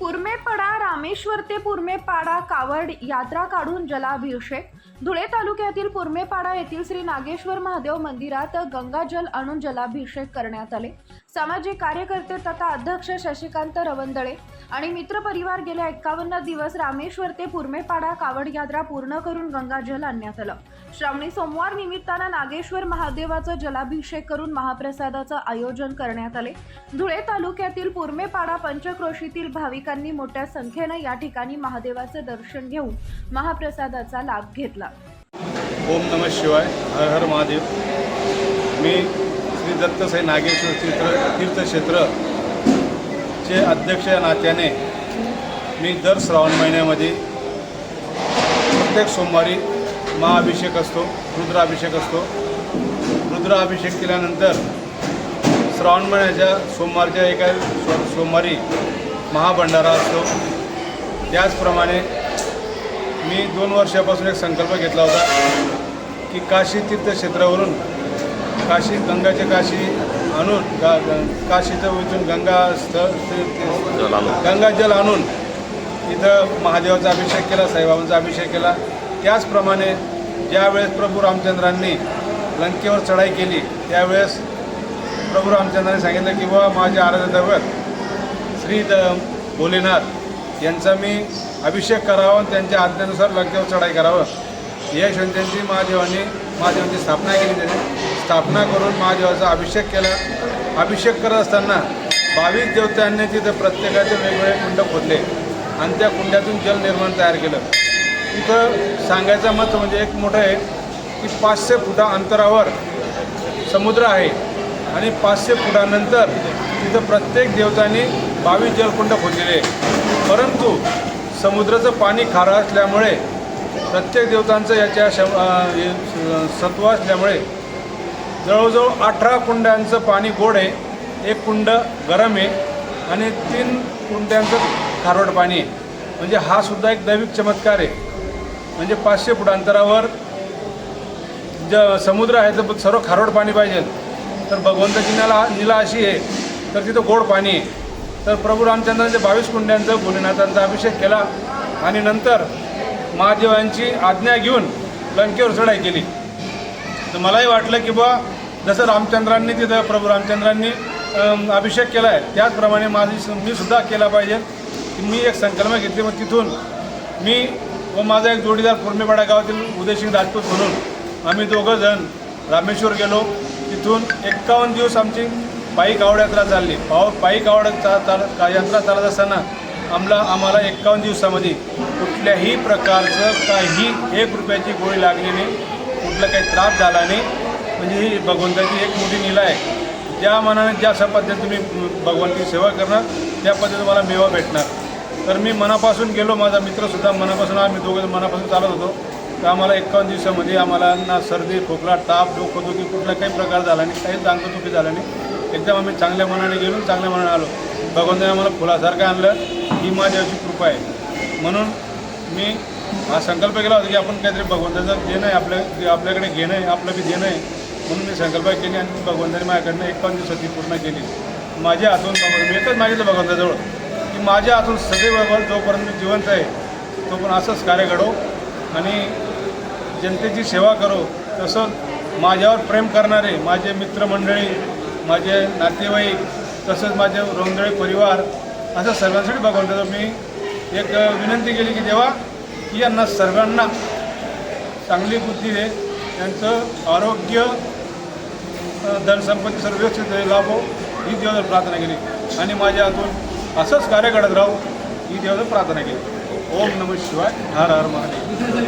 पुरमेपाडा रामेश्वर ते पुरमेपाडा कावड यात्रा काढून जलाभिषेक. धुळे तालुक्यातील पुरमेपाडा येथील श्री नागेश्वर महादेव मंदिरात गंगाजल आणून जलाभिषेक करण्यात आले. सामाजिक कार्यकर्ते तथा अध्यक्ष शशिकांत रवंदळे आणि मित्रपरिवार गेल्या एक्कावन्न दिवस रामेश्वर ते पुरमेपाडा कावड यात्रा पूर्ण करून गंगाजल आणण्यात आलं. श्रावणी सोमवार निमित्तानं नागेश्वर महादेवाचं जलाभिषेक करून महाप्रसादाचं आयोजन करण्यात आले. धुळे तालुक्यातील पुरमेपाडा पंचक्रोशीतील भाविकांनी मोठ्या संख्येनं या ठिकाणी महादेवाचं दर्शन घेऊन महाप्रसादाचा लाभ घेतला. ओम नम शिवाय हर हर महादेव. मी श्री दत्तसाई नागेश्वर चित्र तीर्थक्षेत्र चे अध्यक्ष या नात्याने मी दर श्रावण महिन्यामध्ये प्रत्येक सोमवारी महाअभिषेक असतो रुद्राभिषेक असतो. रुद्राभिषेक केल्यानंतर श्रावण महिन्याच्या सोमवारच्या एका सो सोमवारी महाभंडारा असतो. त्याचप्रमाणे मी दोन वर्षापासून एक संकल्प घेतला होता की काशी तीर्थक्षेत्रावरून काशी गंगाचे काशी आणून गा काशीचं इथून गंगा स्थळ ते- ते- गंगाजल आणून इथं महादेवाचा अभिषेक केला साईबाबांचा अभिषेक केला. त्याचप्रमाणे ज्यावेळेस प्रभू रामचंद्रांनी लंकेवर चढाई केली त्यावेळेस प्रभू रामचंद्रांनी सांगितलं की बाबा माझे आराध्य दैवत श्री द भोलेनाथ यांचा मी अभिषेक करावा आणि त्यांच्या आज्ञेनुसार लंकेवर चढाई करावं. या हिशोबाने त्यांची महादेवांनी महादेवांची स्थापना केली त्याने. स्थापना करून महादेवाचा अभिषेक केला. अभिषेक करत असताना बावीस देवतांनी तिथं प्रत्येकाचे वेगवेगळे कुंड खोदले आणि त्या कुंडातून जल निर्माण तयार केलं. तिथं सांगायचं मत म्हणजे एक मोठं आहे की पाचशे फुटा अंतरावर समुद्र आहे आणि पाचशे फुटानंतर तिथं प्रत्येक देवतांनी बावीस जलकुंड खोदलेले. परंतु समुद्राचं पाणी खारं असल्यामुळे प्रत्येक देवतांचं याच्या शव सत्व असल्यामुळे जवळजवळ अठरा कुंड्यांचं पाणी गोड आहे. एक कुंड गरम आहे आणि तीन कुंड्यांचं खारवट पाणी आहे. म्हणजे हा सुद्धा एक दैविक चमत्कार आहे. म्हणजे पाचशे फूट अंतरावर ज समुद्र आहे तर सर्व खारवट पाणी पाहिजे. तर भगवंताची निला निला अशी आहे तर तिथं गोड पाणी आहे. तर प्रभू रामचंद्रांच्या बावीस कुंड्यांचं भोलेनाथांचा अभिषेक केला आणि नंतर महादेवांची आज्ञा घेऊन लंकेवर चढाई केली. तर मलाही वाटलं की बा जसं रामचंद्रांनी तिथं प्रभू रामचंद्रांनी अभिषेक केला आहे त्याचप्रमाणे माझी मी सुद्धा केला पाहिजे. की मी एक संकल्प घेतली मग तिथून मी व माझा एक जोडीदार पूर्णेपाडा गावातील उदयसिंग राजपूत म्हणून आम्ही दोघं जण रामेश्वर गेलो. तिथून एक्कावन्न दिवस आमची पायी कावड यात्रा चालली. पाव पायी कावड चा चाल का यात्रा चालत असताना आम्हाला आम्हाला एक्कावन्न दिवसामध्ये कुठल्याही प्रकारचं काही एक रुपयाची गोळी लागली नाही कुठला काही त्रास झाला नाही. म्हणजे ही भगवंताची एक मोठी नीला आहे. ज्या मनाने ज्या अशा पद्धतीने तुम्ही भगवंताची सेवा करणार त्या पद्धतीने तुम्हाला मेवा भेटणार. तर मी मनापासून गेलो माझा मित्रसुद्धा मनापासून आम्ही दोघं मनापासून चालत होतो. तर आम्हाला एकावन्न दिवसामध्ये आम्हाला ना सर्दी खोकला ताप डोकंदुखी कुठला काही प्रकार झाला नाही काहीच अंगदुखी झालं नाही. एकदम आम्ही चांगल्या मनाने गेलो चांगल्या मनाने आलो. भगवंताने आम्हाला फुलासारखं आणलं. ही माझ्याची कृपा आहे. म्हणून मी हा संकल्प केला होता की आपण काहीतरी भगवंताचं देणं आहे आपल्या जे आपल्याकडे घेणं आहे आपलं बी देणं आहे म्हणून मी संकल्प केली आणि भगवंताने माझ्याकडनं पाच दिवसात ती पूर्ण केली. माझ्या हातून मी एकच मागितलं भगवंताजवळ की माझ्या हातून सदैव जोपर्यंत मी जिवंत आहे तो पण असंच कार्य घडो आणि जनतेची सेवा करो. तसं माझ्यावर प्रेम करणारे माझे मित्रमंडळी माझे नातेवाईक तसंच माझे रोंदळे परिवार असं सर्वांसाठी भगवंताचं मी एक विनंती केली की देवा की यांना सर्वांना चांगली बुद्धी दे त्यांचं आरोग्य धनसंपत्ती सर्व व्यवस्थित लाभो. ही देवाला प्रार्थना केली. आणि माझ्या हातून असंच कार्य घडत राहू ही देवाला प्रार्थना केली. ओम नम शिवाय. हर हर महादेव.